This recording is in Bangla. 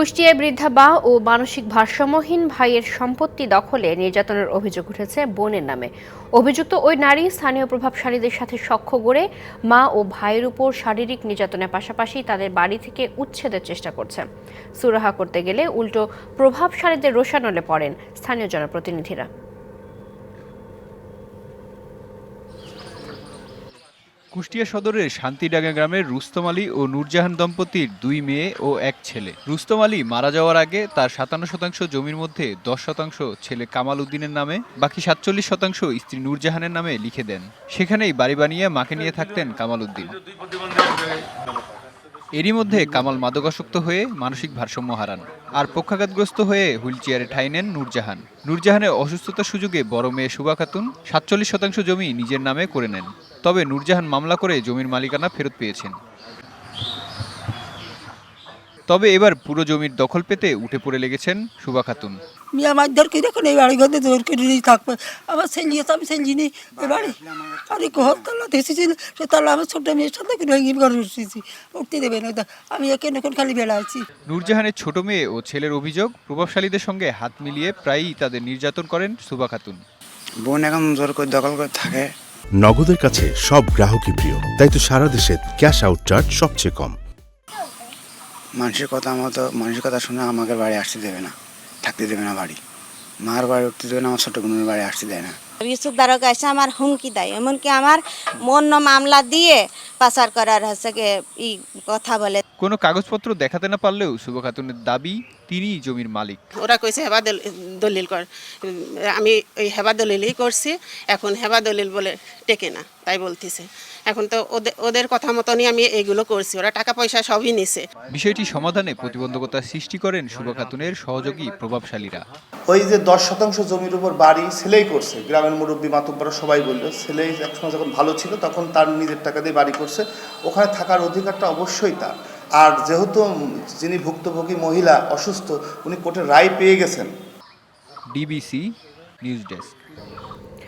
কুষ্টিয়ায় বৃদ্ধা বা ও মানসিক ভারসাম্যহীন ভাইয়ের সম্পত্তি দখলে নির্যাতনের অভিযোগ উঠেছে বোনের নামে। অভিযুক্ত ওই নারী স্থানীয় প্রভাবশালীদের সাথে সখ্য গড়ে মা ও ভাইয়ের উপর শারীরিক নির্যাতনের পাশাপাশি তাদের বাড়ি থেকে উচ্ছেদের চেষ্টা করছে। সুরাহা করতে গেলে উল্টো প্রভাবশালীদের রোষানলে পড়েন স্থানীয় জনপ্রতিনিধিরা। কুষ্টিয়া সদরের শান্তিডাঙ্গা গ্রামের রুস্তম আলী ও নূরজাহান দম্পতির দুই মেয়ে ও এক ছেলে। রুস্তম আলী মারা যাওয়ার আগে তার সাতান্ন শতাংশ জমির মধ্যে দশ শতাংশ ছেলে কামাল উদ্দিনের নামে, বাকি সাতচল্লিশ শতাংশ স্ত্রী নূরজাহানের নামে লিখে দেন। সেখানেই বাড়ি বানিয়ে মাকে নিয়ে থাকতেন কামাল উদ্দিন। এরই মধ্যে কামাল মাদকাসক্ত হয়ে মানসিক ভারসাম্য হারান আর পক্ষাঘাতগ্রস্ত হয়ে হুইলচেয়ারে ঠাঁই নেন নূরজাহান। নূরজাহানের অসুস্থতার সুযোগে বড় মেয়ে শুভা খাতুন সাতচল্লিশ শতাংশ জমি নিজের নামে করে নেন। তবে নূরজাহান মামলা করে জমির মালিকানা ফেরত পেয়েছেন। তবে এবার পুরো জমির দখল পেতে উঠে পড়ে লেগেছেন শুভা খাতুন। মেয়ে করে এখন এই বাড়ি ঘরে জোর করে নিয়ে থাকবে? আমার আমি সেলজি নেই। এ বাড়ি? আর এই ঘর তালা এসেছি সে তালা আমার ছোট মেয়ের সাথে করে ভেঙে ঘরে উঠেছি উঠতে দেবে না আমি এখন এখন খালি বেলা আছি। নূরজাহানের ছোট মেয়ে ও ছেলের অভিযোগ প্রভাবশালীদের সঙ্গে হাত মিলিয়ে প্রায়ই তাদের নির্যাতন করেন শুভা খাতুন। বোন এখন জোর করে দখল করে থাকে। নগদের কাছে সব গ্রাহকই প্রিয়, তাই তো সারা দেশে ক্যাশ আউট চার্জ সবচেয়ে কম। মানুষের কথা মতো মানুষের কথা শুনে আমাকে বাড়ি আসতে দেবে না, থাকতে দেবে না বাড়ি। মার বাড়ি উঠতে দেবে না, আমার ছোট বোনের বাড়ি আসতে দেয় না। ইউসুফ দারোগা এসে আমার হুমকি দেয়। এমনকি আমার মন্য মামলা দিয়ে পাচার করার হচ্ছে গিয়ে ই কথা বলে। কোনো কাগজপত্র দেখাতে না পারলেও শুভা খাতুনের দাবি তিনিই জমির মালিক। ওরা কইছে হেবা দল- দলিল কর। আমি ওই হেবা দলিলই করছি এখন হেবা দলিল বলে টেকে না তাই বলতেছে। এখন তো ওদের ওদের কথা মতনই আমি এইগুলো করছি ওরা টাকা পয়সা সবই নিছে। বিষয়টি সমাধানে প্রতিবন্ধকতা সৃষ্টি করেন শুভা খাতুনের সহযোগী প্রভাবশালীরা। ওই যে দশ শতাংশ জমির উপর বাড়ি ছেলেই করছে গ্রামের মুরব্বী মাতব্বরা সবাই বলল, ছেলে একসময় যখন ভালো ছিল তখন তার নিজের টাকা দিয়ে বাড়ি করছে, ওখানে থাকার অধিকারটা অবশ্যই তার। আর যেহেতু যিনি ভুক্তভোগী মহিলা, অসুস্থ, উনি কোর্টের রায় পেয়ে গেছেন। DBC news desk.